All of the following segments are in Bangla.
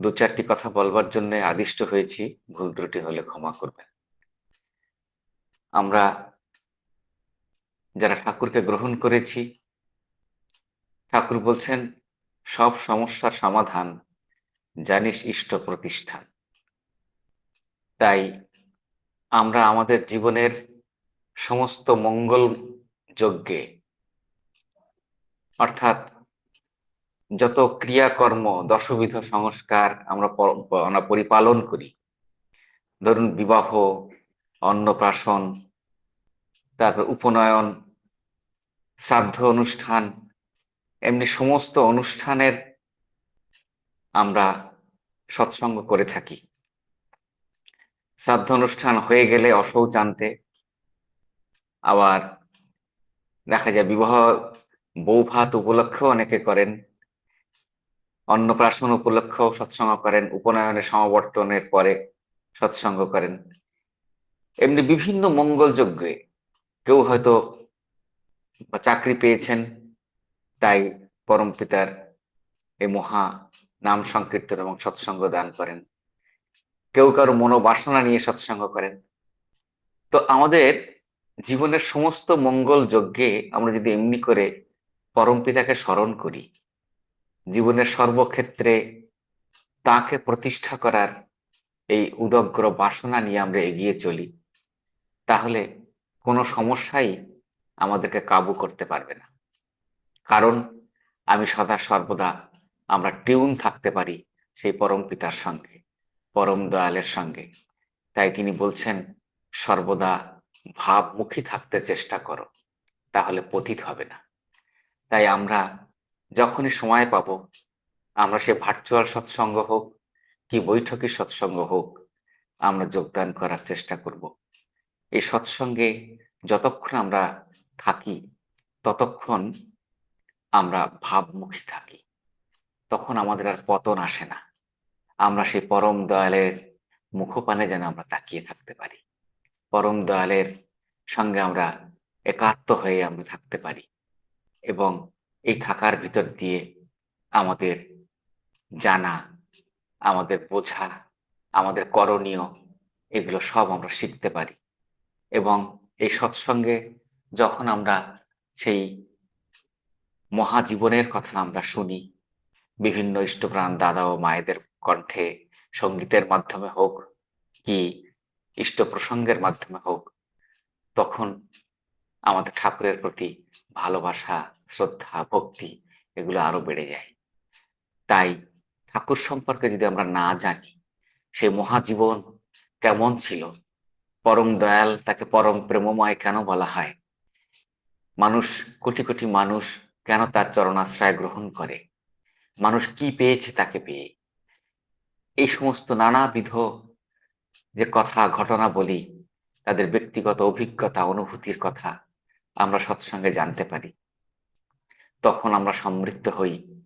দু চারটি কথা বলবার জন্য আদিষ্ট হয়েছি, ভুল ত্রুটি হলে ক্ষমা করবেন। আমরা যারা ঠাকুরকে গ্রহণ করেছি, ঠাকুর বলছেন, সব সমস্যার সমাধান জানিস ইষ্ট প্রতিষ্ঠান। তাই আমরা আমাদের জীবনের সমস্ত মঙ্গল যজ্ঞে, অর্থাৎ যত ক্রিয়াকর্ম, দশবিধ সংস্কার আমরা আমরা পরিপালন করি। ধরুন বিবাহ, অন্নপ্রাশন, তারপর উপনয়ন, শ্রাদ্ধ অনুষ্ঠান, এমনি সমস্ত অনুষ্ঠানের আমরা সৎসঙ্গ করে থাকি। শ্রাদ্ধ অনুষ্ঠান হয়ে গেলে অশৌচ আনতে আবার দেখা যায় বিবাহ বউ ভাত উপলক্ষেও অনেকে করেন। অন্নপ্রাশন উপলক্ষেও সৎসঙ্গ করেন উপনয়নের সমাবর্তনের পরে সৎসঙ্গ করেন। এমনি বিভিন্ন মঙ্গল যজ্ঞে কেউ হয়তো চাকরি পেয়েছেন, তাই পরম পিতার এই মহা নাম সংকীর্তন এবং সৎসঙ্গ দান করেন। কেউ কারও মনোবাসনা নিয়ে সৎসঙ্গ করেন। তো আমাদের জীবনের সমস্ত মঙ্গল যজ্ঞে আমরা যদি এমনি করে পরম পিতাকে স্মরণ করি জীবনের সর্বক্ষেত্রে তাকে প্রতিষ্ঠা করার এই উদগ্র বাসনা নিয়ে আমরা এগিয়ে চলি, তাহলে কোনো সমস্যাই আমাদেরকে কাবু করতে পারবে না। কারণ আমি সদা সর্বদা আমরা টিউন থাকতে পারি সেই পরম পিতার সঙ্গে, পরম দয়ালের সঙ্গে। তাই তিনি বলছেন, সর্বদা ভাবমুখী থাকতে চেষ্টা করো, তাহলে পতিত হবে না। তাই আমরা যখনই সময় পাব, আমরা সে ভার্চুয়াল সৎসঙ্গ হোক কি বৈঠকি সৎসঙ্গ হোক, আমরা যোগদান করার চেষ্টা করব। এই সৎসঙ্গে যতক্ষণ আমরা থাকি, ততক্ষণ আমরা ভাবমুখী থাকি, তখন আমাদের আর পতন আসে না। আমরা সেই পরম দয়ালের মুখপানে যেন আমরা তাকিয়ে থাকতে পারি। পরম দয়ালের সঙ্গে আমরা একাত্ম হয়ে আমরা থাকতে পারি এবং এই থাকার ভিতর দিয়ে আমাদের জানা, আমাদের বোঝা, আমাদের করণীয়, এগুলো সব আমরা শিখতে পারি। এবং এই সৎসঙ্গে যখন আমরা সেই মহাজীবনের কথা আমরা শুনি, বিভিন্ন ইষ্টপ্রাণ দাদা ও মায়েদের কণ্ঠে, সঙ্গীতের মাধ্যমে হোক কি ইষ্ট প্রসঙ্গের মাধ্যমে হোক, তখন আমাদের ঠাকুরের প্রতি ভালোবাসা, শ্রদ্ধা, ভক্তি এগুলো আরও বেড়ে যায়। তাই ঠাকুর সম্পর্কে যদি আমরা না জানি, সে মহাজীবন কেমন ছিল? পরম দয়াল তাকে পরম প্রেমময় কেন বলা হয়? মানুষ, কোটি কোটি মানুষ কেন তার চরণাশ্রয় গ্রহণ করে? মানুষ কি পেয়েছে তাকে পেয়ে? এই সমস্ত নানাবিধ যে কথা, ঘটনা বলি, তাদের ব্যক্তিগত অভিজ্ঞতা, অনুভূতির কথা আমরা সৎসঙ্গে জানতে পারি। তখন আমরা সমৃদ্ধ হই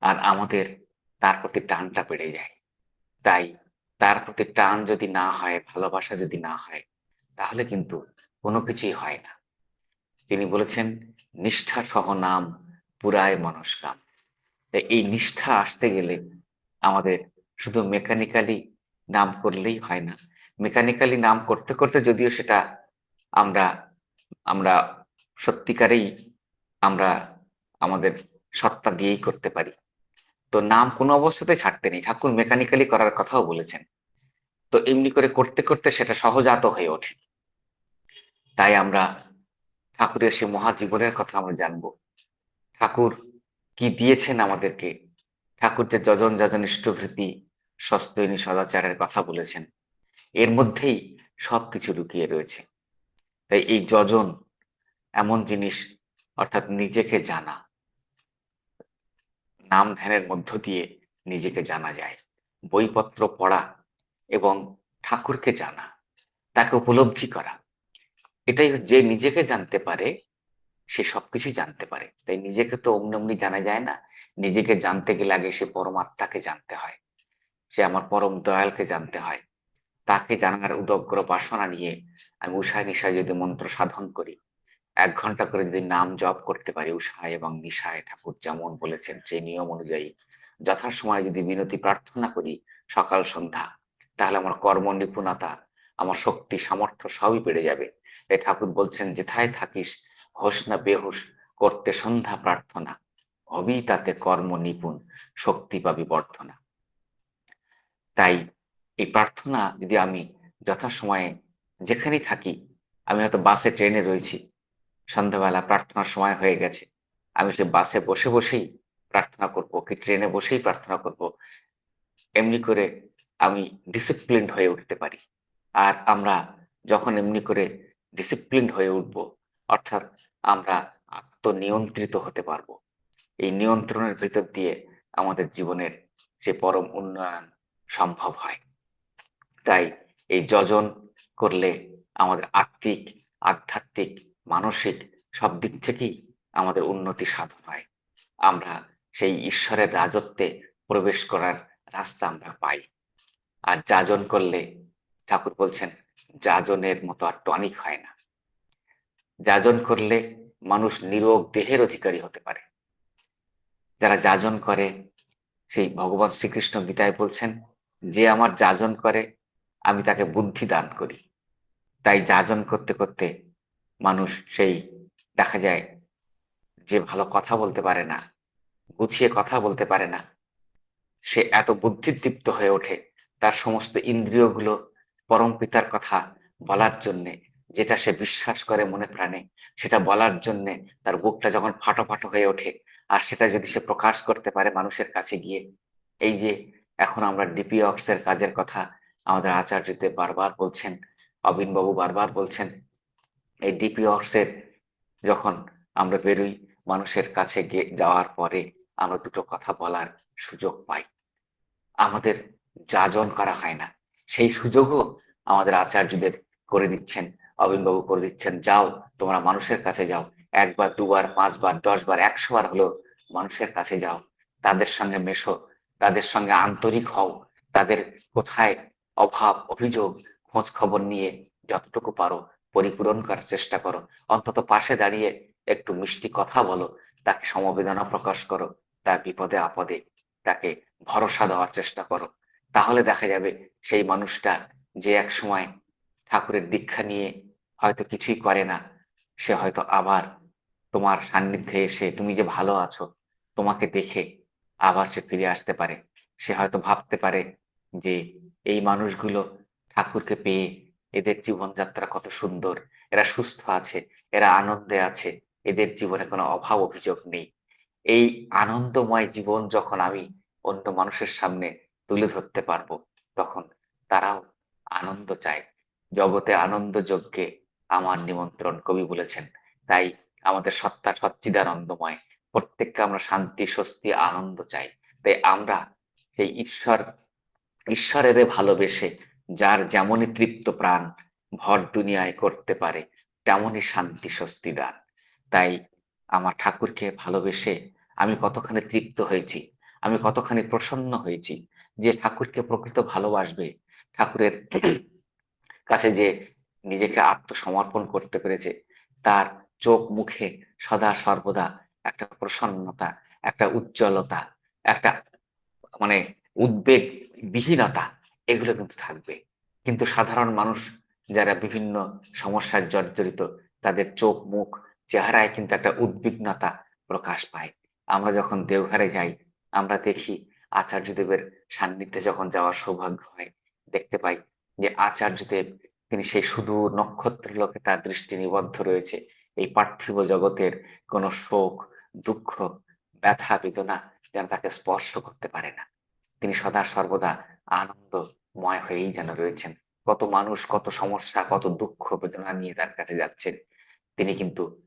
আর আমাদের তার প্রতি টানটা বেড়ে যায়। তাই তার প্রতি টান যদি না হয়, ভালোবাসা যদি না হয়, তাহলে কিন্তু কোনো কিছুই হয় না। তিনি বলেছেন নিষ্ঠা সহ নাম পুরায় মনস্কাম। এই নিষ্ঠা আসতে গেলে আমাদের শুধু মেকানিক্যালি নাম করলেই হয় না। মেকানিক্যালি নাম করতে করতে যদিও সেটা আমরা আমরা সত্যিকারেই আমরা আমাদের সত্তা দিয়েই করতে পারি। তো নাম কোনো অবস্থাতে ছাড়তে নেই। ঠাকুর মেকানিক্যালি করার কথাও বলেছেন। তো এমনি করে করতে করতে সেটা সহজাত হয়ে ওঠে। তাই আমরা ঠাকুরের সে মহাজীবনের কথা আমরা জানব। ঠাকুর কি দিয়েছেন আমাদেরকে? ঠাকুর যে যজন যজন ইষ্টভৃতি সস্তৈনী সদাচারের কথা বলেছেন। এর মধ্যেই সবকিছু লুকিয়ে রয়েছে। তাই এই যজন এমন জিনিস, অর্থাৎ নিজেকে জানা। নাম ধ্যানের মধ্য দিয়ে নিজেকে জানা যায়। বইপত্র পড়া এবং ঠাকুরকে জানা, তাকে উপলব্ধি করা। এটাই যে নিজেকে জানতে পারে, সে সবকিছু জানতে পারে। তাই নিজেকে তো অমনি অমনি জানা যায় না। নিজেকে জানতে গেলে আগে সে পরমাত্মাকে জানতে হয়। সে আমার পরম দয়ালকে জানতে হয়। তাকে জানার উদগ্র বাসনা নিয়ে আমি উষায় নিশায় যদি মন্ত্র সাধন করি এক ঘণ্টা করে যদি নাম জপ করতে পারি উষায় এবং নিশায় ঠাকুর যেমন বলেছেন সেই নিয়ম অনুযায়ী যথাসময়ে যদি বিনতি প্রার্থনা করি সকাল সন্ধ্যা, তাহলে আমার কর্ম নিপুণতা, আমার শক্তি, সামর্থ্য সবই বেড়ে যাবে। তাই ঠাকুর বলছেন, যেথায় থাকিস, হোস না বেহুশ করতে সন্ধ্যা প্রার্থনা, হবি তাতে কর্ম নিপুণ, শক্তি পাবি বর্ধনা। তাই এই প্রার্থনা যদি আমি যথাসময়ে যেখানেই থাকি, আমি হয়তো বাসে, ট্রেনে রয়েছি সন্ধ্যাবেলা প্রার্থনার সময় হয়ে গেছে। আমি সে বাসে বসে বসেই প্রার্থনা করব, কি ট্রেনে বসেই প্রার্থনা করব, এমনি করে আমি ডিসিপ্লিন হয়ে উঠতে পারি। আর আমরা যখন এমনি করে ডিসিপ্লিন হয়ে উঠব, অর্থাৎ আমরা আত্মনিয়ন্ত্রিত হতে পারব। এই নিয়ন্ত্রণের ভিতর দিয়ে আমাদের জীবনের সে পরম উন্নয়ন সম্ভব হয়। তাই এই যজন করলে আমাদের আত্মিক, আধ্যাত্মিক মানসিক সব দিক থেকেই আমাদের উন্নতি সাধন হয়। আমরা সেই ঈশ্বরের রাজত্বে প্রবেশ করার রাস্তা আমরা পাই। আর যাজন করলে, ঠাকুর বলছেন, যাজনের মতো আর টনিক হয় না। যাজন করলে মানুষ নিরোগ দেহের অধিকারী হতে পারে। যারা যাজন করে, সেই ভগবান শ্রীকৃষ্ণ গীতায় বলছেন, যে আমার যাজন করে, আমি তাকে বুদ্ধি দান করি। তাই যাজন করতে করতে মানুষ সেই দেখা যায় যে ভালো কথা বলতে পারে না, গুছিয়ে কথা বলতে পারে না। সে এত বুদ্ধিদীপ্ত হয়ে ওঠে তার সমস্ত ইন্দ্রিয়গুলো পরম পিতার কথা বলার জন্যে, যেটা সে বিশ্বাস করে মনে প্রাণে, সেটা বলার জন্যে তার বুকটা যখন ফাটো ফাটো হয়ে ওঠে, আর সেটা যদি সে প্রকাশ করতে পারে মানুষের কাছে গিয়ে, এই যে এখন আমরা ডিপি অফিসের কাজের কথা আমাদের আচার্যতে বারবার বলছেন, অবিনবাবু বারবার বলছেন এই ডিপি অফিসের যখন আমরা বেরোই, মানুষের কাছে যাওয়ার পরে আমরা দুটো কথা বলার সুযোগ পাই। আমাদের যাজন করা হয় না, সেই সুযোগও আমাদের আচার্যদের করে দিচ্ছেন অবিনবাবু করে দিচ্ছেন, যাও, তোমরা মানুষের কাছে যাও। একবার, দুবার, পাঁচবার, দশবার একশো বার হলো মানুষের কাছে যাও। তাদের সঙ্গে মেশো, তাদের সঙ্গে আন্তরিক হও। তাদের কোথায় অভাব, অভিযোগ, খোঁজ খবর নিয়ে যতটুকু পারো পরিপূরণ করার চেষ্টা করো। অন্তত পাশে দাঁড়িয়ে একটু মিষ্টি কথা বলো, তাকে সমবেদনা প্রকাশ করো, তার বিপদে আপদে তাকে ভরসা দেওয়ার চেষ্টা করো। তাহলে দেখা যাবে সেই মানুষটা যে এক সময় ঠাকুরের দীক্ষা নিয়ে হয়তো কিছুই করে না, সে হয়তো আবার তোমার সান্নিধ্যে এসে, তুমি যে ভালো আছো, তোমাকে দেখে আবার সে ফিরে আসতে পারে। সে হয়তো ভাবতে পারে যে এই মানুষগুলো ঠাকুরকে পেয়ে এদের জীবনযাত্রা কত সুন্দর। এরা সুস্থ আছে, এরা আনন্দে আছে, এদের জীবনে কোনো অভাব অভিযোগ নেই। এই আনন্দময় জীবন যখন আমি অন্য মানুষের সামনে তুলে ধরতে পারব, তখন তারাও আনন্দ চায়। জগতে আনন্দ যজ্ঞে আমার নিমন্ত্রণ কবি বলেছেন। তাই আমাদের সত্তা সচ্চিদানন্দময়, প্রত্যেককে আমরা শান্তি, স্বস্তি, আনন্দ চাই। তাই আমরা সেই ঈশ্বর, ঈশ্বরের ভালোবেসে যার যেমনই তৃপ্ত প্রাণ ভর দুনিয়ায় করতে পারে, তেমনই শান্তি স্বস্তি দান। তাই আমার ঠাকুরকে ভালোবেসে আমি কতখানি তৃপ্ত হয়েছি, আমি কতখানি প্রসন্ন হয়েছি, যে ঠাকুরকে প্রকৃত ভালোবাসবে, ঠাকুরের কাছে যে নিজেকে আত্মসমর্পণ করতে পেরেছে, তার চোখ মুখে সদা সর্বদা একটা প্রসন্নতা, একটা উজ্জ্বলতা, একটা মানে উদ্বেগ বিহীনতা এগুলো কিন্তু থাকবে। কিন্তু সাধারণ মানুষ যারা বিভিন্ন সমস্যার জর্জরিত, তাদের চোখ, মুখ, চেহারায় কিন্তু একটা উদ্বিগ্নতা প্রকাশ পায়। আমরা যখন দেওঘরে যাই, আমরা দেখি আচার্যদেবের সান্নিধ্যে যখন যাওয়ার সৌভাগ্য হয়, দেখতে পাই যে আচার্যদেব, তিনি সেই শুধু নক্ষত্র লোকে তার দৃষ্টি নিবদ্ধ রয়েছে। এই পার্থিব জগতের কোনো শোক, দুঃখ, ব্যথা, বেদনা যেন তাকে স্পর্শ করতে পারে না। তিনি সদা সর্বদা আনন্দময় হয়েই যেন রয়েছেন। কত মানুষ, কত সমস্যা, কত দুঃখ বেদনা নিয়ে তার কাছে যাচ্ছেন। তিনি কিন্তু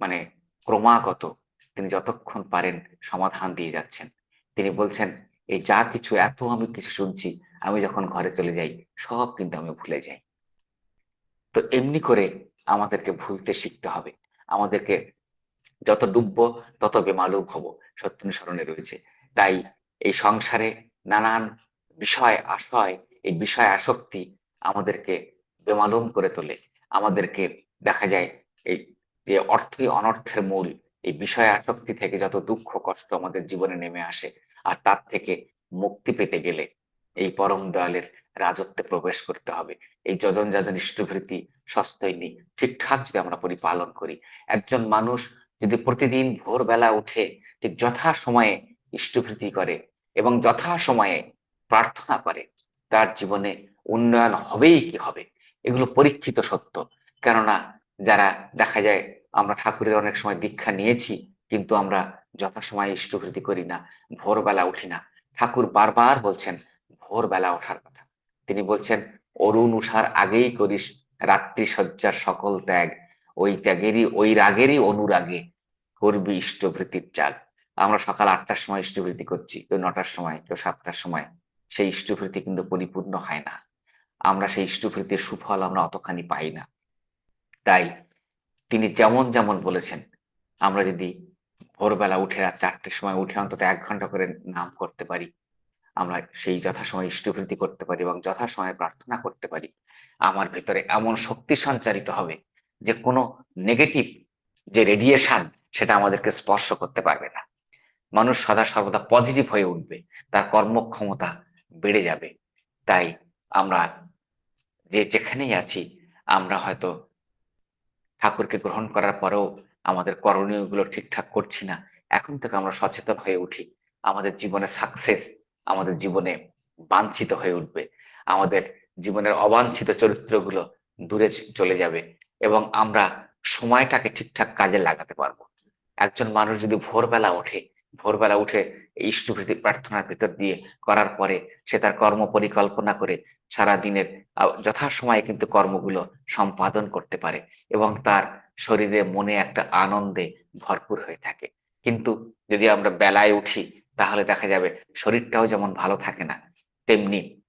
মানে ক্রমাগত তিনি যতক্ষণ পারেন সমাধান দিয়ে যাচ্ছেন। তিনি বলছেন, এই যা কিছু, এত আমি কিছু শুনছি, আমি যখন ঘরে চলে যাই, সব কিন্তু আমি ভুলে যাই। তো এমনি করে আমাদেরকে ভুলতে শিখতে হবে। আমাদেরকে যত ডুববো, তত বেমালুম হব সত্যানুসরণে রয়েছে। তাই এই সংসারে নানান বিষয় আশয়, এই বিষয় আসক্তি আমাদেরকে বেমালুম করে তোলে। আমাদেরকে দেখা যায় এই যে অর্থই অনর্থের মূল, এই বিষয় আসক্তি থেকে যত দুঃখ, কষ্ট আমাদের জীবনে নেমে আসে, আর তার থেকে মুক্তি পেতে গেলে এই পরম দয়ালের রাজত্বে প্রবেশ করতে হবে। এই যজন যাজন ইষ্টভৃতি সস্তৈনী, ঠিকঠাক যদি আমরা পরিপালন করি। একজন মানুষ যদি প্রতিদিন ভোরবেলা উঠে ঠিক যথা সময়ে ইষ্টভৃতি করে এবং যথা সময়ে প্রার্থনা করে, তার জীবনে উন্নয়ন হবেই কি হবে? এগুলো পরীক্ষিত সত্য। কেননা যারা দেখা যায় আমরা ঠাকুরের অনেক সময় দীক্ষা নিয়েছি, কিন্তু আমরা যথাসময়ে ইষ্টভৃতি করি না, ভোরবেলা উঠি না। ঠাকুর বারবার বলছেন, ভোরবেলা ওঠার কথা। তিনি বলছেন, অরুণ উষার আগেই করিস রাত্রি শয্যার সকল ত্যাগ। ওই ত্যাগেরই, ওই রাগেরই অনুরাগে করবি ইষ্টভৃতির ত্যাগ আমরা সকাল আটটার সময় ইষ্টভৃতি করছি, কেউ নটার সময়, কেউ সাতটার সময়। সেই ইষ্টভৃতি কিন্তু পরিপূর্ণ হয় না। আমরা সেই ইষ্টভৃতির সুফল আমরা অতখানি পাই না। তাই তিনি যেমন যেমন বলেছেন, আমরা যদি ভোরবেলা উঠে রাত চারটের সময় উঠে অন্তত এক ঘণ্টা করে নাম করতে পারি, আমরা সেই যথাসময়ে ইষ্টভৃতি করতে পারি এবং যথাসময়ে প্রার্থনা করতে পারি, আমার ভেতরে এমন শক্তি সঞ্চারিত হবে যে কোনো নেগেটিভ যে রেডিয়েশন সেটা আমাদেরকে স্পর্শ করতে পারবে না। মানুষ সদা সর্বদা পজিটিভ হয়ে উঠবে, তার কর্মক্ষমতা বেড়ে যাবে। তাই আমরা যে যেখানেই আছি, আমরা হয়তো ঠাকুরকে গ্রহণ করার পরেও আমাদের করণীয়গুলো ঠিকঠাক করছি না। এখন থেকে আমরা সচেতন হয়ে উঠি। আমাদের জীবনে সাকসেস আমাদের জীবনে বাঞ্ছিত হয়ে উঠবে। আমাদের জীবনের অবাঞ্ছিত চরিত্রগুলো দূরে চলে যাবে এবং আমরা সময়টাকে ঠিকঠাক কাজে লাগাতে পারব। একজন মানুষ যদি ভোরবেলা ওঠে ভোরবেলা উঠে ইষ্টভৃতি প্রার্থনার ভিতর দিয়ে করার পরে সে তার কর্ম পরিকল্পনা করে সারা দিনের যথাসময়ে কিন্তু কর্মগুলো সম্পাদন করতে পারে এবং তার শরীরে মনে একটা আনন্দে ভরপুর হয়ে থাকে। কিন্তু যদি আমরা বেলায় উঠি, তাহলে দেখা যাবে শরীরটাও যেমন ভালো থাকে না, তেমনি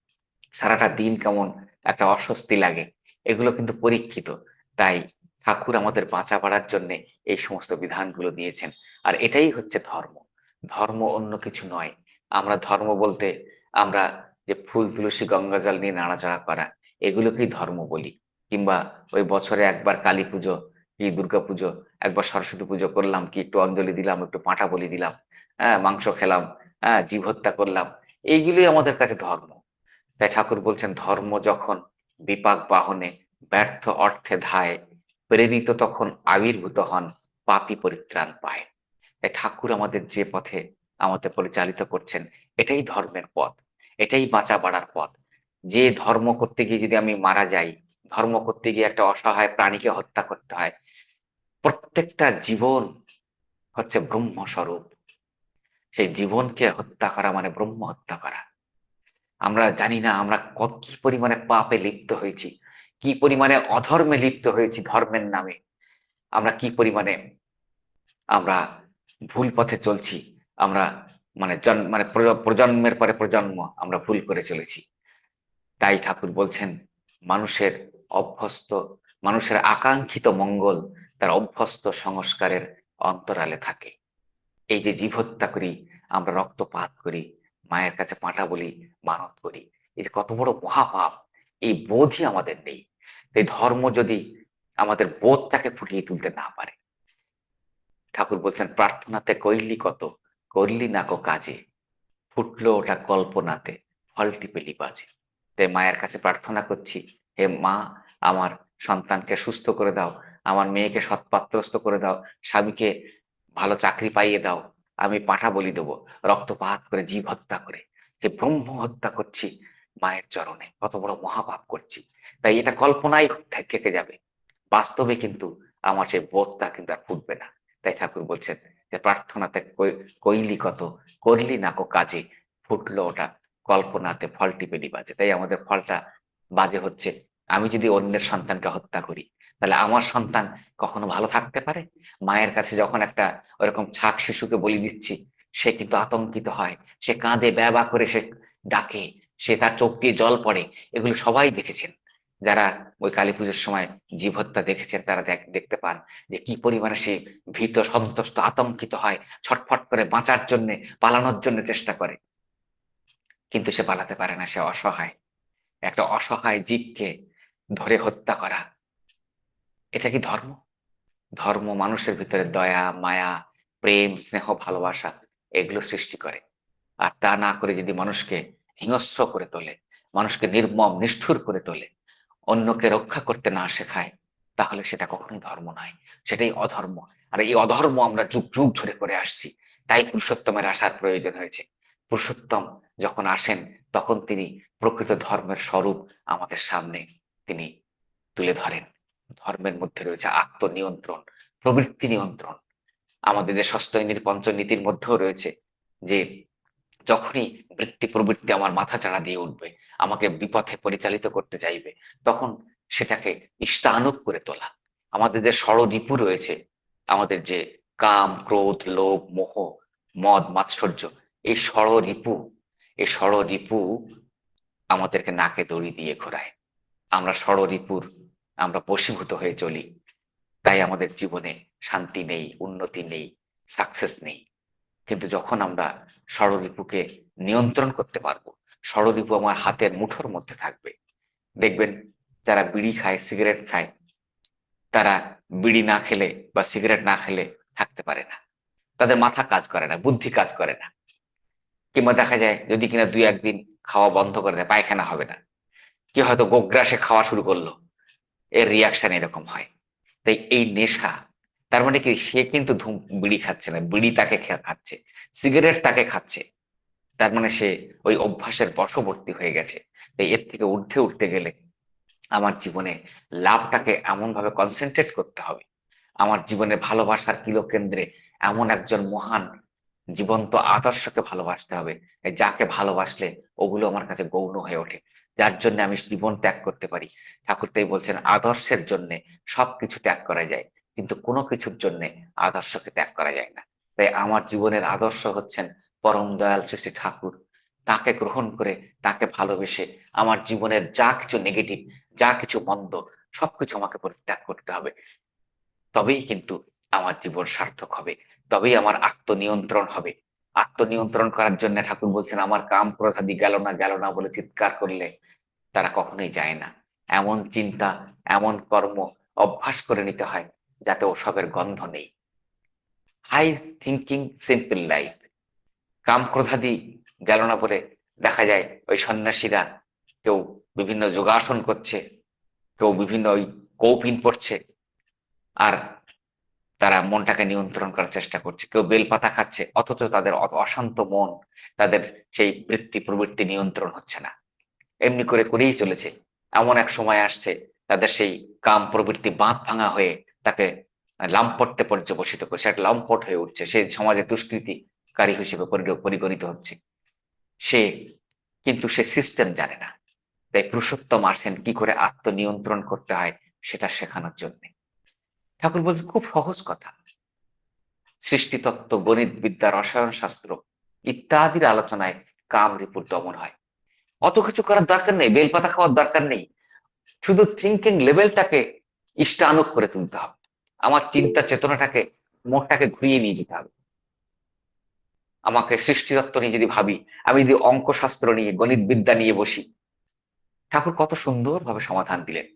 সারাটা দিন কেমন একটা অস্বস্তি লাগে। এগুলো কিন্তু পরীক্ষিত। তাই ঠাকুর আমাদের বাঁচা বাড়ার জন্য এই সমস্ত বিধানগুলো দিয়েছেন। আর এটাই হচ্ছে ধর্ম। ধর্ম অন্য কিছু নয়। আমরা ধর্ম বলতে আমরা যে ফুল তুলসী গঙ্গা জল নিয়ে নাড়াচাড়া করা, এগুলোকেই ধর্ম বলি। কিংবা ওই বছরে একবার কালী পুজো, কি দুর্গা পুজো, একবার সরস্বতী পুজো করলাম, কি একটু অঞ্জলি দিলাম, একটু পাঁঠা বলি দিলাম হ্যাঁ মাংস খেলাম হ্যাঁ জীব হত্যা করলাম, এইগুলোই আমাদের কাছে ধর্ম। তাই ঠাকুর বলছেন, ধর্ম যখন বিপাক বাহনে ব্যর্থ অর্থে ধায়, প্রেরিত তখন আবির্ভূত হন, পাপি পরিত্রাণ পায়। তাই ঠাকুর আমাদের যে পথে আমাদের পরিচালিত করছেন, এটাই ধর্মের পথ, এটাই বাঁচা বাড়ার পথ। যে ধর্ম করতে গিয়ে যদি আমি মারা যাই, ধর্ম করতে গিয়ে একটা অসহায় প্রাণীকে হত্যা করতে হয়, প্রত্যেকটা জীবন হচ্ছে ব্রহ্মস্বরূপ। সেই জীবনকে হত্যা করা মানে ব্রহ্ম হত্যা করা। আমরা জানি না আমরা কি পরিমাণে পাপে লিপ্ত হয়েছি, কি পরিমাণে অধর্মে লিপ্ত হয়েছি ধর্মের নামে। আমরা কি পরিমাণে আমরা ভুল পথে চলছি। আমরা মানে মানে প্রজন্মের পরে প্রজন্ম আমরা ভুল করে চলেছি। তাই ঠাকুর বলছেন, মানুষের অভ্যস্ত, মানুষের আকাঙ্ক্ষিত মঙ্গল তার অভ্যস্ত সংস্কারের অন্তরালে থাকে। এই যে জীব হত্যা করি, আমরা রক্তপাত করি, মায়ের কাছে পাঁটা বলি, মানত করি, এই যে কত বড় মহাপাপ, এই বোধই আমাদের নেই। এই ধর্ম যদি আমাদের বোধটাকে ফুটিয়ে তুলতে না পারে ঠাকুর বলছেন, প্রার্থনাতে কইলি কত? করলি না কো কাজে? ফুটলো ওটা কল্পনাতে ফলটি পেলি বাজে তাই মায়ের কাছে প্রার্থনা করছি, হে মা, আমার সন্তানকে সুস্থ করে দাও, আমার মেয়েকে সৎপাত্রস্ত করে দাও, স্বামীকে ভালো চাকরি পাইয়ে দাও, আমি পাঠা বলি দেবো, রক্তপাত করে জীব হত্যা করে। যে ব্রহ্ম হত্যা করছি মায়ের চরণে, কত বড় মহাপাপ করছি। তাই এটা কল্পনাই থেকে যাবে। বাস্তবে কিন্তু আমার সেই বোধটা কিন্তু আর ফুটবে না। তাই ঠাকুর বলছেন যে প্রার্থনাতে কইলি কত? করলি না কো কাজে? ফুটলো ওটা কল্পনাতে ফল টিপে বাজে তাই আমাদের ফলটা বাজে হচ্ছে, আমি যদি অন্যের সন্তানকে হত্যা করি, তাহলে আমার সন্তান কখনো ভালো থাকতে পারে? মায়ের কাছে যখন একটা ওরকম ছাক শিশুকে বলি দিচ্ছি, সে কিন্তু আতঙ্কিত হয়, সে কাঁদে ব্যবা করে সে ডাকে, সে তার চোখ দিয়ে জল পড়ে, এগুলো সবাই দেখেছেন। যারা ওই কালী পুজোর সময় জীব হত্যা দেখেছেন, তারা দেখতে পান যে কি পরিমাণে সে ভীত, সন্তুষ্ট, আতঙ্কিত হয়, ছটফট করে বাঁচার জন্য, পালানোর জন্য চেষ্টা করে। কিন্তু সে পালাতে পারে না, সে অসহায়। একটা অসহায় জীবকে ধরে হত্যা করা, এটা কি ধর্ম? ধর্ম মানুষের ভিতরে দয়া, মায়া, প্রেম, স্নেহ, ভালোবাসা, এগুলো সৃষ্টি করে। আর তা না করে যদি মানুষকে হিংস্র করে তোলে, মানুষকে নির্মম, নিষ্ঠুর করে তোলে অন্যকে রক্ষা করতে না শেখায়, তাহলে সেটা কখনোই ধর্ম নয়। সেটাই অধর্ম। আর এই অধর্ম আমরা যুগ যুগ ধরে করে আসছি। তাই পুরুষোত্তমের আসার প্রয়োজন হয়েছে। পুরুষোত্তম যখন আসেন, তখন তিনি প্রকৃত ধর্মের স্বরূপ আমাদের সামনে তিনি তুলে ধরেন। ধর্মের মধ্যে রয়েছে আত্মনিয়ন্ত্রণ, প্রবৃত্তি নিয়ন্ত্রণ। আমাদের যে ষষ্ঠনীতির পঞ্চনীতির মধ্যেও রয়েছে যে যখনই বৃত্তি প্রবৃত্তি আমার মাথা চাড়া দিয়ে উঠবে, আমাকে বিপথে পরিচালিত করতে চাইবে, তখন সেটাকে ইষ্টানুক করে তোলা। আমাদের যে ষড়রিপু রয়েছে, আমাদের যে কাম, ক্রোধ, লোভ, মোহ, মদ, মাৎসর্য, এই ষড়রিপু এই ষড়রিপু আমাদেরকে নাকে দড়ি দিয়ে ঘোরায়। আমরা ষড়রিপুর, আমরা বশীভূত হয়ে চলি। তাই আমাদের জীবনে শান্তি নেই, উন্নতি নেই সাকসেস নেই। কিন্তু যখন আমরা ষড়রিপুকে নিয়ন্ত্রণ করতে পারব ষড়রিপু আমার হাতের মুঠোর মধ্যে থাকবে। দেখবেন যারা বিড়ি খায়, সিগারেট খায়, তারা বিড়ি না খেলে বা সিগারেট না খেলে থাকতে পারে না। তাদের মাথা কাজ করে না, বুদ্ধি কাজ করে না। কিংবা দেখা যায় যদি কিনা দুই একদিন খাওয়া বন্ধ করে দেয়, পায়খানা হবে না। কি হয়তো গোগ্রাসে খাওয়া শুরু করল। এর রিয়াকশন এরকম হয়। তাই এই নেশা তার মানে কি, সে কিন্তু ধূম, বিড়ি খাচ্ছে না, বিড়ি তাকে খাচ্ছে, সিগারেট তাকে খাচ্ছে। তার মানে সে ওই অভ্যাসের বশবর্তী হয়ে গেছে। তাই এর থেকে ঊর্ধ্বে উঠতে গেলে আমার জীবনে লাভটাকে এমন ভাবে কনসেন্ট্রেট করতে হবে। আমার জীবনে ভালোবাসার কিলো কেন্দ্রে এমন একজন মহান, জীবন্ত আদর্শকে ভালোবাসতে হবে যাকে ভালোবাসলে ওগুলো আমার কাছে গৌণ হয়ে ওঠে। যার জন্য আমি জীবন ত্যাগ করতে পারি। ঠাকুর তাই বলছেন, আদর্শের জন্য সবকিছু ত্যাগ করা যায়। কিন্তু কোনো কিছুর জন্য আদর্শকে ত্যাগ করা যায় না। তাই আমার জীবনের আদর্শ হচ্ছেন পরম দয়াল শ্রী ঠাকুর। তাকে গ্রহণ করে, তাকে ভালোবেসে আমার জীবনের যা কিছু নেগেটিভ যা কিছু মন্দ, সবকিছু আমাকে পরিত্যাগ করতে হবে। তবেই কিন্তু আমার জীবন সার্থক হবে। তবেই আমার আত্মনিয়ন্ত্রণ হবে। আত্মনিয়ন্ত্রণ করার জন্য ঠাকুর বলছেন, আমার কাম প্রধাদি গেল না গেল না বলে চিৎকার করলে তারা কখনোই যায় না। এমন চিন্তা, এমন কর্ম অভ্যাস করে নিতে হয় যাতে ওসবের গন্ধ নেই। হাই থিঙ্কিং সিম্পল লাইফ কাম ক্রোধাদি গেল না বলে দেখা যায় ওই সন্ন্যাসীরা কেউ বিভিন্ন যোগাসন করছে, কেউ বিভিন্ন ওই কৌপিন পড়ছে, আর তারা মনটাকে নিয়ন্ত্রণ করার চেষ্টা করছে। কেউ বেলপাতা খাচ্ছে, অথচ তাদের অশান্ত মন, তাদের সেই বৃত্তি প্রবৃত্তি নিয়ন্ত্রণ হচ্ছে না। এমনি করে করেই চলেছে। এমন এক সময় আসছে, তাদের সেই কাম প্রবৃত্তি বাঁধ ভাঙা হয়ে তাকে লাম্পটে পর্যবসিত করছে একটা লম্পট হয়ে উঠছে। সে সমাজে দুষ্কৃতিকারী হিসেবে পরিগণিত হচ্ছে। সে কিন্তু সে সিস্টেম জানে না। তাই পুরুষোত্তম আসেন কি করে আত্মনিয়ন্ত্রণ করতে হয় সেটা শেখানোর জন্য। ঠাকুর বলছে খুব সহজ কথা। সৃষ্টিতত্ত্ব, গণিত, বিদ্যা, রসায়ন শাস্ত্র ইত্যাদির আলোচনায় কাম রিপুর দমন হয়। অত কিছু করার দরকার নেই, বেলপাতা খাওয়ার দরকার নেই। শুধু থিঙ্কিং লেভেলটাকে ইষ্টানুক করে তুলতে হবে। আমার চিন্তা চেতনাটাকে মোটটাকে ঘুরিয়ে নিয়ে যেতে হবে। আমাকে সৃষ্টিতত্ত্ব নিয়ে যদি ভাবি, আমি যদি অঙ্ক শাস্ত্র নিয়ে গণিত বিদ্যা নিয়ে বসি, ঠাকুর কত সুন্দরভাবে সমাধান দিলেন।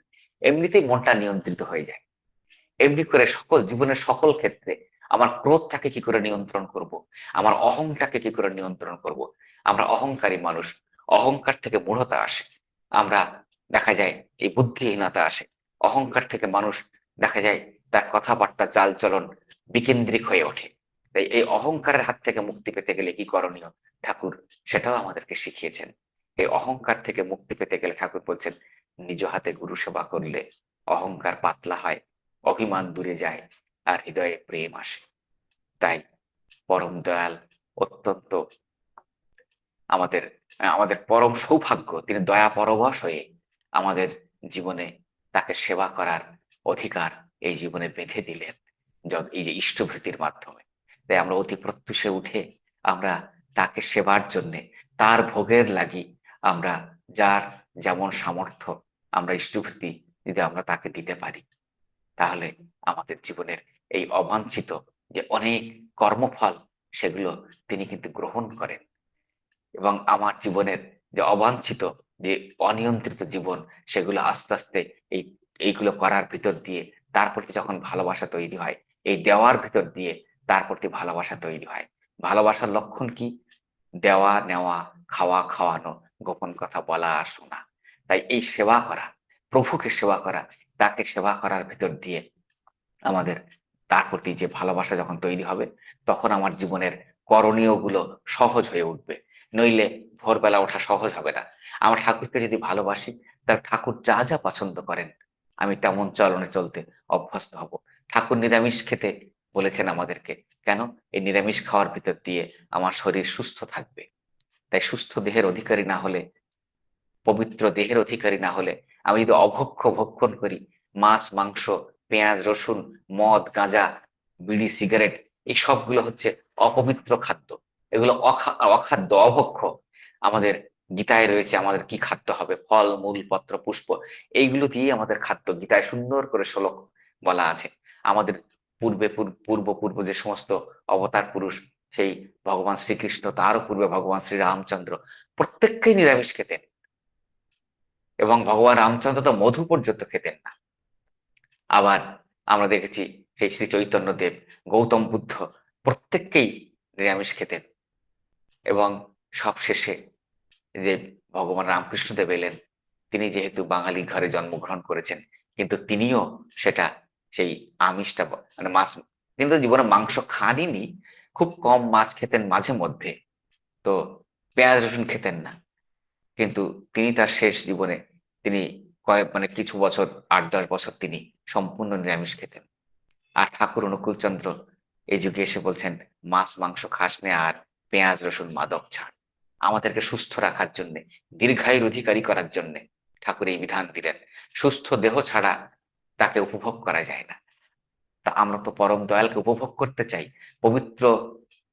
এমনিতেই মনটা নিয়ন্ত্রিত হয়ে যায়। এমনি করে সকল, জীবনের সকল ক্ষেত্রে আমার ক্রোধটাকে কি করে নিয়ন্ত্রণ করব। আমার অহংটাকে কি করে নিয়ন্ত্রণ করব। আমরা অহংকারী মানুষ, অহংকার থেকে মূঢ়তা আসে। আমরা দেখা যায় এই বুদ্ধিহীনতা আসে। অহংকার থেকে মানুষ দেখা যায় তার কথাবার্তা চালচলন বিকেন্দ্রিক হয়ে ওঠে। তাই এই অহংকারের হাত থেকে মুক্তি পেতে গেলে কি করণীয়? ঠাকুর সেটাও আমাদেরকে শিখিয়েছেন। এই অহংকার থেকে মুক্তি পেতে গেলে ঠাকুর বলছেন, নিজ হাতে গুরু সেবা করলে অহংকার পাতলা হয়, অভিমান দূরে যায় আর হৃদয়ে প্রেম আসে। তাই পরম দয়াল অত্যন্ত আমাদের আমাদের পরম সৌভাগ্য, তিনি দয়া পরবশ হয়ে আমাদের জীবনে তাকে সেবা করার অধিকার এই জীবনে বেঁধে দিলেন এই যে ইষ্টভৃতির মাধ্যমে। তাই আমরা অতি প্রত্যুষে উঠে আমরা তাকে সেবার জন্যে, তার ভোগের লাগি আমরা, যার যেমন সামর্থ্য আমরা ইষ্টভৃতি যদি আমরা তাকে দিতে পারি, তাহলে আমাদের জীবনের এই অবাঞ্ছিত যে অনেক কর্মফল সেগুলো তিনি কিন্তু গ্রহণ করেন। এবং আমার জীবনের যে অবাঞ্ছিত, যে অনিয়ন্ত্রিত জীবন সেগুলো আস্তে আস্তে এই, এইগুলো করার ভিতর দিয়ে তার প্রতি যখন ভালোবাসা তৈরি হয়, এই দেওয়ার ভিতর দিয়ে তার প্রতি ভালোবাসা তৈরি হয়। ভালোবাসার লক্ষণ কি? দেওয়া, নেওয়া, খাওয়া, খাওয়ানো, গোপন কথা বলা আর শোনা। তাই এই সেবা করা, প্রভুকে সেবা করা, তাকে সেবা করার ভিতর দিয়ে আমাদের তার প্রতি যে ভালোবাসা যখন তৈরি হবে, তখন আমার জীবনের করণীয়গুলো সহজ হয়ে উঠবে। নইলে ভোরবেলা ওঠা সহজ হবে না। আমার ঠাকুরকে যদি ভালোবাসি, তার ঠাকুর যা যা পছন্দ করেন, আমি তেমন চলনে চলতে অভ্যস্ত হব। ঠাকুর নিরামিষ খেতে বলেছেন আমাদেরকে। কেন? এই নিরামিষ খাওয়ার ভিতর দিয়ে আমার শরীর সুস্থ থাকবে। তাই সুস্থ দেহের অধিকারী না হলে, পবিত্র দেহের অধিকারী না হলে আমি যদি অভক্ষ ভক্ষণ করি, মাছ, মাংস, পেঁয়াজ, রসুন, মদ, গাঁজা, বিড়ি, সিগারেট, এই সবগুলো হচ্ছে অপবিত্র খাদ্য। এগুলো অখাদ্য, অভক্ষ। আমাদের গীতায় রয়েছে আমাদের কি খাদ্য হবে? ফল, মূল, পত্র, পুষ্প, এইগুলো দিয়ে আমাদের খাদ্য। গীতায় সুন্দর করে শ্লোক বলা আছে। আমাদের পূর্বে, পূর্ব পূর্ব যে সমস্ত অবতার পুরুষ, সেই ভগবান শ্রীকৃষ্ণ, তারও পূর্বে ভগবান শ্রী রামচন্দ্র, প্রত্যেককেই নিরামিষ খেতেন। এবং ভগবান রামচন্দ্র তো মধু পর্যন্ত খেতেন না। আবার আমরা দেখেছি সেই শ্রী চৈতন্য দেব গৌতম বুদ্ধ, প্রত্যেককেই নিরামিষ খেতেন। এবং সব শেষে যে ভগবান রামকৃষ্ণদেব এলেন, তিনি যেহেতু বাঙালি ঘরে জন্মগ্রহণ করেছেন, কিন্তু তিনিও সেটা সেই আমিষটা মানে মাছ, কিন্তু জীবনে মাংস খানইনি খুব কম মাছ খেতেন মাঝে মধ্যে। তো পেঁয়াজ, রসুন খেতেন না। কিন্তু তিনি তার শেষ জীবনে তিনি কয়েক মানে কিছু বছর, আট, দশ বছর তিনি সম্পূর্ণ নিরামিষ খেতেন। আর ঠাকুর অনুকূলচন্দ্র এই যুগে এসে বলছেন, মাছ, মাংস খাস নে আর পেঁয়াজ, রসুন, মাদক ছাড়। আমাদেরকে সুস্থ রাখার জন্য, দীর্ঘায়ুর অধিকারী করার জন্য ঠাকুর এই বিধান দিলেন। সুস্থ দেহ ছাড়া তাকে উপভোগ করা যায় না। তা আমরা তো পরম দয়ালকে উপভোগ করতে চাই। পবিত্র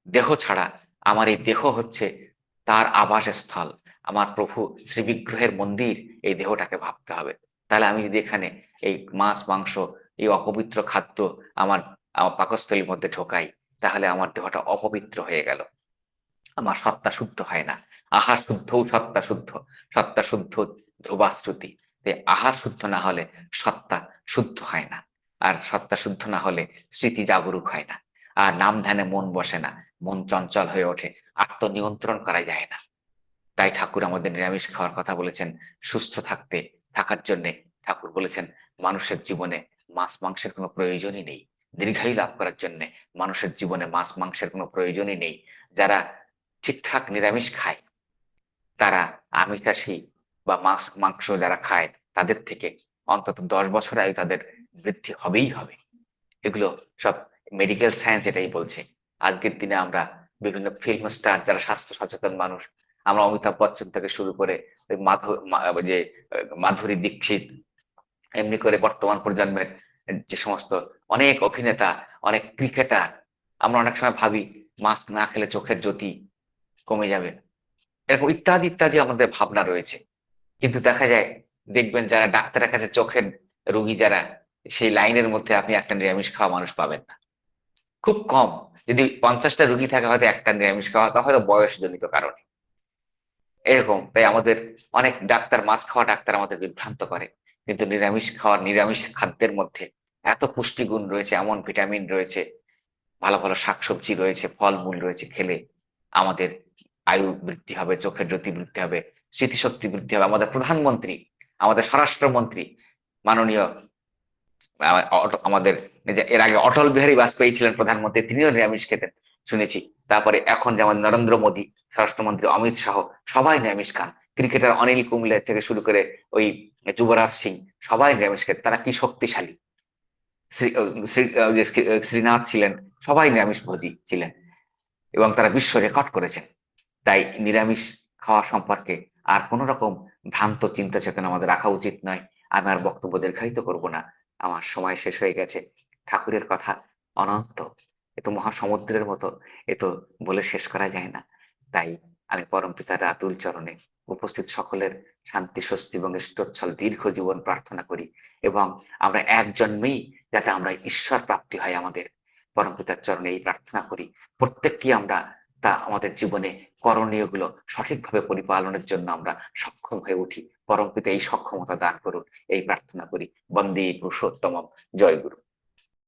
দেহ ছাড়া আমার এই দেহ হচ্ছে তার আবাসস্থল। আমার প্রভু শ্রীবিগ্রহের মন্দির এই দেহটাকে ভাবতে হবে। তাহলে আমি যদি এখানে এই মাছ, মাংস, এই অপবিত্র খাদ্য আমার আমার পাকস্থলীর মধ্যে ঢোকাই, তাহলে আমার দেহটা অপবিত্র হয়ে গেল। আমার সত্তা শুদ্ধ হয় না। আহার শুদ্ধও সত্তা শুদ্ধ। সত্তা শুদ্ধ ধ্রুবাশ্রুতি। আহার শুদ্ধ না হলে সত্তা শুদ্ধ হয় না। আর সত্তা শুদ্ধ না হলে স্মৃতি জাগরুক হয় না। আর নাম ধ্যানে মন বসে না, মন চঞ্চল হয়ে ওঠে, আত্মনিয়ন্ত্রণ করা যায় না। তাই ঠাকুর আমাদের নিরামিষ খাওয়ার কথা বলেছেন, সুস্থ থাকতে, থাকার জন্যে। ঠাকুর বলেছেন, মানুষের জীবনে মাছ মাংসের কোনো প্রয়োজনই নেই। দীর্ঘায়ু লাভ করার জন্য মানুষের জীবনে মাছ মাংসের কোনো প্রয়োজনই নেই। যারা ঠিকঠাক নিরামিষ খায়, তারা আমিষাসী বা মাছ মাংস যারা খায়, তাদের থেকে অন্তত দশ বছর আয়ু তাদের বৃদ্ধি হবেই হবে। এগুলো সব মেডিকেল সায়েন্স এটাই বলছে। আজকের দিনে আমরা বিভিন্ন ফিল্ম স্টার যারা স্বাস্থ্য সচেতন মানুষ, আমরা অমিতাভ বচ্চন থেকে শুরু করে ওই যে, মাধুরী দীক্ষিত, এমনি করে বর্তমান প্রজন্মের যে সমস্ত অনেক অভিনেতা, অনেক ক্রিকেটার আমরা অনেক সময় ভাবি মাস্ক না খেলে চোখের জ্যোতি কমে যাবে। এরকম ইত্যাদি ইত্যাদি আমাদের ভাবনা রয়েছে। কিন্তু দেখা যায়, দেখবেন যারা ডাক্তারের কাছে চোখের রুগী যারা, সেই লাইনের মধ্যে আপনি একটা নিরামিষ খাওয়া মানুষ পাবেন না। খুব কম। যদি পঞ্চাশটা রুগী থাকে হয়তো একটা নিরামিষ খাওয়া, তা হয়তো বয়সজনিত কারণে। এরকম। তাই আমাদের অনেক ডাক্তার, মাছ খাওয়া ডাক্তার আমাদের বিভ্রান্ত করে। কিন্তু নিরামিষ খাওয়ার নিরামিষ খাদ্যের মধ্যে এত পুষ্টিগুণ রয়েছে, এমন ভিটামিন রয়েছে, ভালো ভালো শাকসবজি রয়েছে, ফলমূল রয়েছে খেলে আমাদের আয়ু বৃদ্ধি হবে, চোখের জ্যোতি বৃদ্ধি হবে। স্মৃতিশক্তি বৃদ্ধি হবে। আমাদের প্রধানমন্ত্রী, আমাদের স্বরাষ্ট্রমন্ত্রী, মাননীয় আমাদের এর আগে অটল বিহারী বাজপেয়ী ছিলেন প্রধানমন্ত্রী, তিনিও নিরামিষ খেতেন, শুনেছি। তারপরে এখন যেমন নরেন্দ্র মোদী, স্বরাষ্ট্রমন্ত্রী অমিত শাহ, সবাই নিরামিষ খান। ক্রিকেটার অনিল কুম্বলে থেকে শুরু করে ওই যুবরাজ সিং, সবাই নিরামিষ খেতেন। তারা কি শক্তিশালী? শ্রীনাথ ছিলেন, সবাই নিরামিষ ভোজী ছিলেন এবং তারা বিশ্ব রেকর্ড করেছেন। তাই নিরামিষ খাওয়া সম্পর্কে আর কোন রকম ভ্রান্ত চিন্তা চেতনা আমাদের রাখা উচিত নয়। আমি আর বক্তব্য দীর্ঘায়িত করব না। আমার সময় শেষ হয়ে গেছে। ঠাকুরের কথা অনন্ত। এ তো মহাসমুদ্রের মতো। এ তো বলে শেষ করা যায় না। তাই আমি পরম পিতার আতুল চরণে উপস্থিত সকলের শান্তি, স্বস্তি এবং ইষ্টচ্ছল দীর্ঘ জীবন প্রার্থনা করি এবং আমরা এক জন্মেই যাতে আমরা ঈশ্বর প্রাপ্তি হয় আমাদের। পরম পিতার চরণে এই প্রার্থনা করি। প্রত্যেককে আমরা তা আমাদের জীবনে করণীয়গুলো সঠিকভাবে পরিপালনের জন্য আমরা সক্ষম হয়ে উঠি। পরম পিতা এই সক্ষমতা দান করুন। এই প্রার্থনা করি। বন্দে পুরুষোত্তম জয় গুরু।